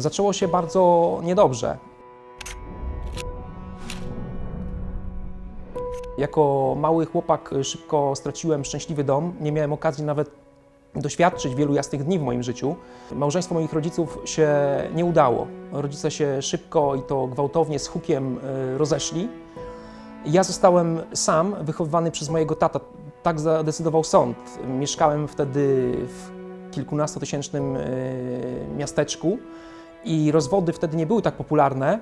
Zaczęło się bardzo niedobrze. Jako mały chłopak szybko straciłem szczęśliwy dom. Nie miałem okazji nawet doświadczyć wielu jasnych dni w moim życiu. Małżeństwo moich rodziców się nie udało. Rodzice się szybko i to gwałtownie z hukiem y, rozeszli. Ja zostałem sam, wychowywany przez mojego tata. Tak zadecydował sąd. Mieszkałem wtedy w kilkunastotysięcznym y, miasteczku i rozwody wtedy nie były tak popularne.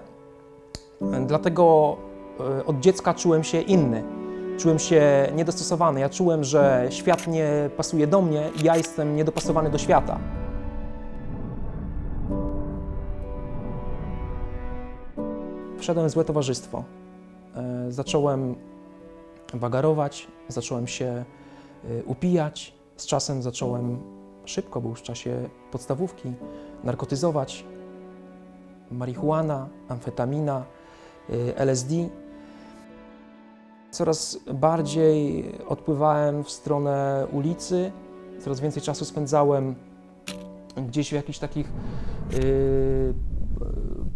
Dlatego y, od dziecka czułem się inny. Czułem się niedostosowany. Ja czułem, że świat nie pasuje do mnie i ja jestem niedopasowany do świata. Wszedłem w złe towarzystwo. E, Zacząłem wagarować, zacząłem się e, upijać. Z czasem zacząłem szybko, bo już w czasie podstawówki, narkotyzować. Marihuana, amfetamina, e, LSD. Coraz bardziej odpływałem w stronę ulicy, coraz więcej czasu spędzałem gdzieś w jakichś takich yy,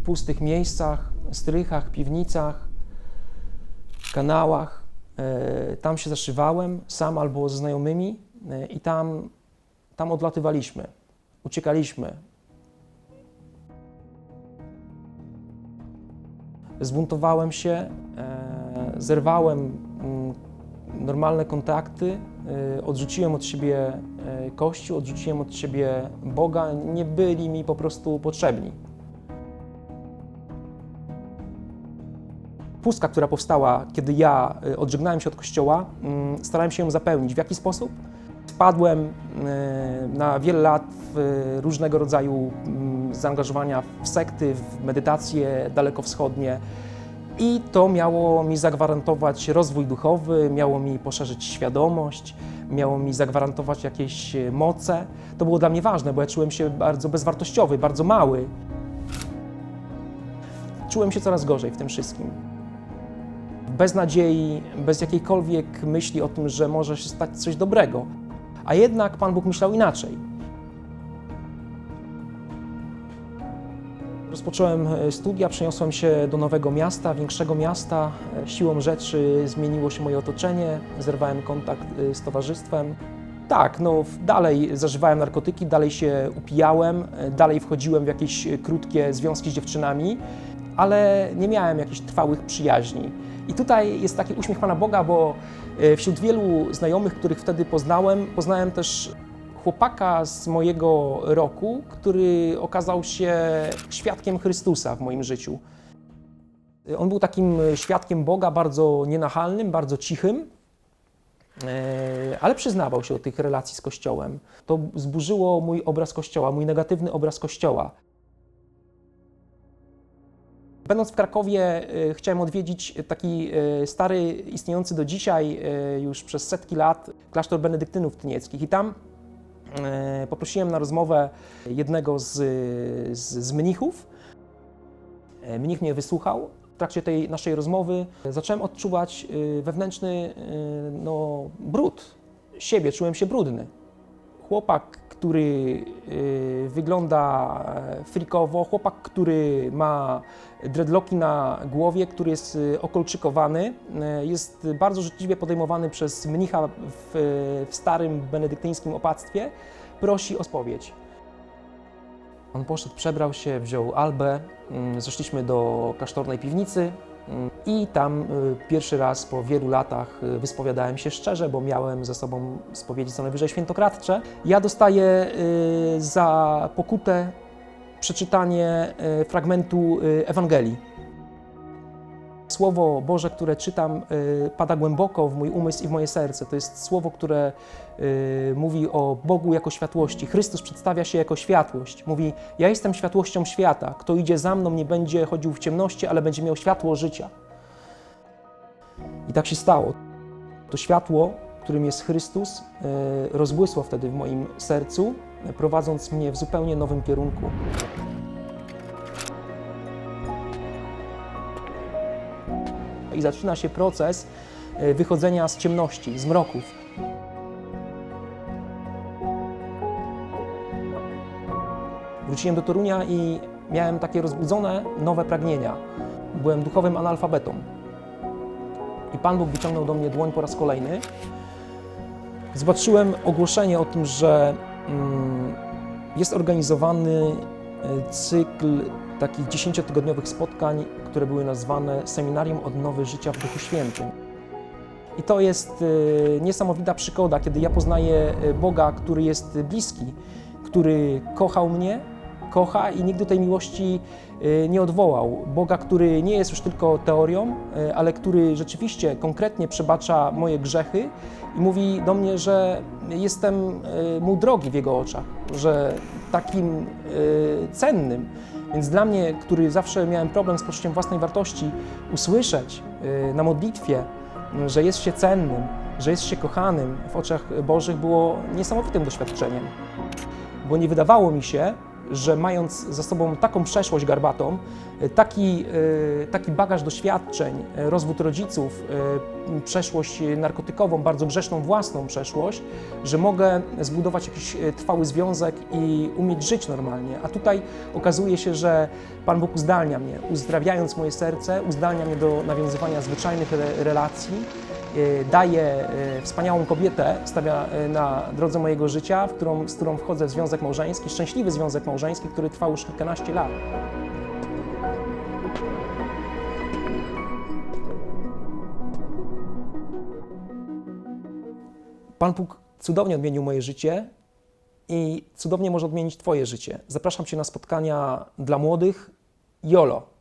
pustych miejscach, strychach, piwnicach, kanałach. Yy, tam się zaszywałem, sam albo ze znajomymi yy, i tam, tam odlatywaliśmy, uciekaliśmy. Zbuntowałem się, e, zerwałem mm, normalne kontakty, e, odrzuciłem od siebie e, Kościół, odrzuciłem od siebie Boga, nie byli mi po prostu potrzebni. Pustka, która powstała, kiedy ja odżegnałem się od Kościoła, mm, starałem się ją zapełnić. W jaki sposób? Wpadłem na wiele lat w różnego rodzaju mm, zaangażowania w sekty, w medytacje dalekowschodnie i to miało mi zagwarantować rozwój duchowy, miało mi poszerzyć świadomość, miało mi zagwarantować jakieś e, moce. To było dla mnie ważne, bo ja czułem się bardzo bezwartościowy, bardzo mały. Czułem się coraz gorzej w tym wszystkim bez nadziei, bez jakiejkolwiek myśli o tym, że może się stać coś dobrego. A jednak Pan Bóg myślał inaczej. Rozpocząłem e, studia, przeniosłem się do nowego miasta, większego miasta. E, Siłą rzeczy zmieniło się moje otoczenie, zerwałem kontakt e, z towarzystwem. Tak, no dalej zażywałem narkotyki, dalej się upijałem, dalej wchodziłem w jakieś krótkie związki z dziewczynami, ale nie miałem jakichś trwałych przyjaźni. I tutaj jest taki uśmiech Pana Boga, bo wśród wielu znajomych, których wtedy poznałem, poznałem też chłopaka z mojego roku, który okazał się świadkiem Chrystusa w moim życiu. On był takim świadkiem Boga, bardzo nienachalnym, bardzo cichym, e, ale przyznawał się do tych relacji z Kościołem. To zburzyło mój obraz Kościoła, mój negatywny obraz Kościoła. Będąc w Krakowie, e, chciałem odwiedzić taki e, stary, istniejący do dzisiaj e, już przez setki lat klasztor benedyktynów tynieckich. I tam e, poprosiłem na rozmowę jednego z, z, z mnichów. E, Mnich mnie wysłuchał. W trakcie tej naszej rozmowy zacząłem odczuwać e, wewnętrzny e, no, brud siebie, czułem się brudny. Chłopak, który y, wygląda e, frikowo, chłopak, który ma dreadlocki na głowie, który jest y, okolczykowany, y, jest bardzo życzliwie podejmowany przez mnicha w, w starym benedyktyńskim opactwie, prosi o spowiedź. On poszedł, przebrał się, wziął albę, mm, zeszliśmy do klasztornej piwnicy i tam y, pierwszy raz po wielu latach y, wyspowiadałem się szczerze, bo miałem ze sobą spowiedzi co najwyżej świętokradcze. Ja dostaję y, za pokutę przeczytanie fragmentu Ewangelii. Słowo Boże, które czytam, y, pada głęboko w mój umysł i w moje serce. To jest słowo, które y, mówi o Bogu jako światłości. Chrystus przedstawia się jako światłość. Mówi: Ja jestem światłością świata. Kto idzie za mną, nie będzie chodził w ciemności, ale będzie miał światło życia. I tak się stało. To światło, którym jest Chrystus, y, rozbłysło wtedy w moim sercu, prowadząc mnie w zupełnie nowym kierunku. I zaczyna się proces e, wychodzenia z ciemności, z mroków. Wróciłem do Torunia i miałem takie rozbudzone nowe pragnienia. Byłem duchowym analfabetą. I Pan Bóg wyciągnął do mnie dłoń po raz kolejny. Zobaczyłem ogłoszenie o tym, że mm, jest organizowany e, cykl takich dziesięciotygodniowych spotkań, które były nazwane Seminarium Odnowy Życia w Duchu Świętym. I to jest e, niesamowita przygoda, kiedy ja poznaję e, Boga, który jest bliski, który kochał mnie, kocha i nigdy tej miłości e, nie odwołał. Boga, który nie jest już tylko teorią, ale który rzeczywiście konkretnie przebacza moje grzechy i mówi do mnie, że jestem mu drogi w jego oczach, że takim cennym. Więc dla mnie, który zawsze miałem problem z poczuciem własnej wartości, usłyszeć e, na modlitwie, m, że jest się cennym, że jest się kochanym w oczach Bożych było niesamowitym doświadczeniem. Bo nie wydawało mi się, że mając za sobą taką przeszłość garbatą, e, taki, e, taki bagaż doświadczeń, e, rozwód rodziców, przeszłość narkotykową, bardzo grzeszną własną przeszłość, że mogę zbudować jakiś trwały związek i umieć żyć normalnie. A tutaj okazuje się, że Pan Bóg uzdalnia mnie, uzdrawiając moje serce, uzdalnia mnie do nawiązywania zwyczajnych re- relacji, daje e, wspaniałą kobietę, stawia e, na drodze mojego życia, w którą, z którą wchodzę w związek małżeński, szczęśliwy związek małżeński, który trwał już kilkanaście lat. Pan Bóg cudownie odmienił moje życie i cudownie może odmienić Twoje życie. Zapraszam Cię na spotkania dla młodych. YOLO.